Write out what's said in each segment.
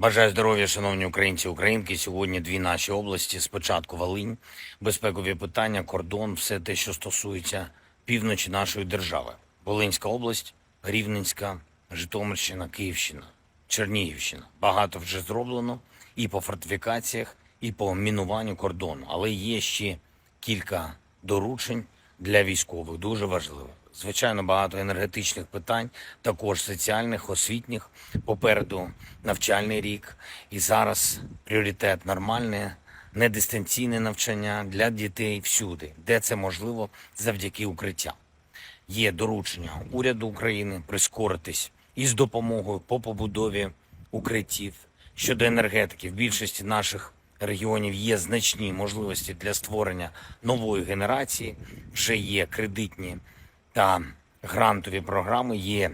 Бажаю здоров'я, шановні українці і українки. Сьогодні дві наші області. Спочатку Волинь, безпекові питання, кордон, все те, що стосується півночі нашої держави. Волинська область, Рівненська, Житомирщина, Київщина, Чернігівщина. Багато вже зроблено і по фортифікаціях, і по мінуванню кордону. Але є ще кілька доручень для військових, дуже важливих. Звичайно, багато енергетичних питань, також соціальних, освітніх. Попереду навчальний рік. І зараз пріоритет нормальне, не дистанційне навчання для дітей всюди, де це можливо завдяки укриттям. Є доручення уряду України прискоритись із допомогою по побудові укриттів щодо енергетики. В більшості наших регіонів є значні можливості для створення нової генерації. Вже є кредитні та грантові програми. Є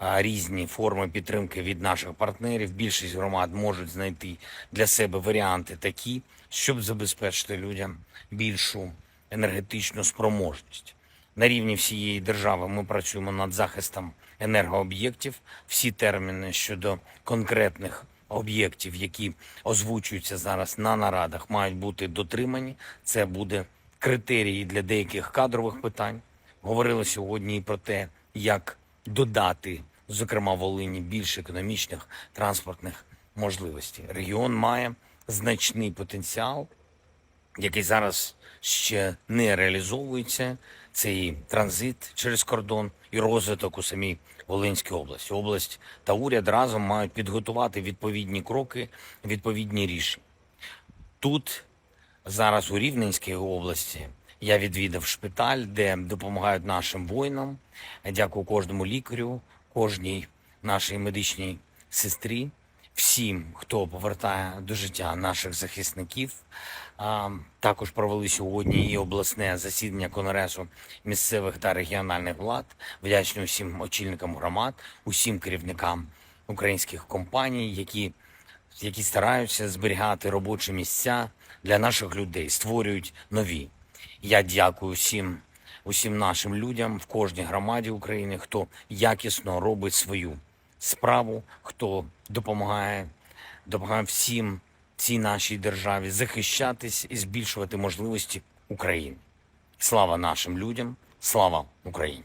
різні форми підтримки від наших партнерів. Більшість громад можуть знайти для себе варіанти такі, щоб забезпечити людям більшу енергетичну спроможність. На рівні всієї держави ми працюємо над захистом енергооб'єктів. Всі терміни щодо конкретних об'єктів, які озвучуються зараз на нарадах, мають бути дотримані. Це буде критерії для деяких кадрових питань. Говорили сьогодні і про те, як додати, зокрема Волині, більше економічних транспортних можливостей. Регіон має значний потенціал який зараз ще не реалізовується. Це і транзит через кордон, і розвиток у самій Волинській області. Область та уряд разом мають підготувати відповідні кроки, відповідні рішення. Тут зараз у Рівненській області я відвідав шпиталь, де допомагають нашим воїнам. Дякую кожному лікарю, кожній нашій медичній сестрі, всім, хто повертає до життя наших захисників. Також провели сьогодні і обласне засідання конгресу місцевих та регіональних влад. Вдячний усім очільникам громад, усім керівникам українських компаній, які які стараються зберігати робочі місця для наших людей, створюють нові. Я дякую всім, усім нашим людям в кожній громаді України, хто якісно робить свою справу, хто допомагає, допомагає всім цій нашій державі захищатись і збільшувати можливості України. Слава нашим людям, слава Україні!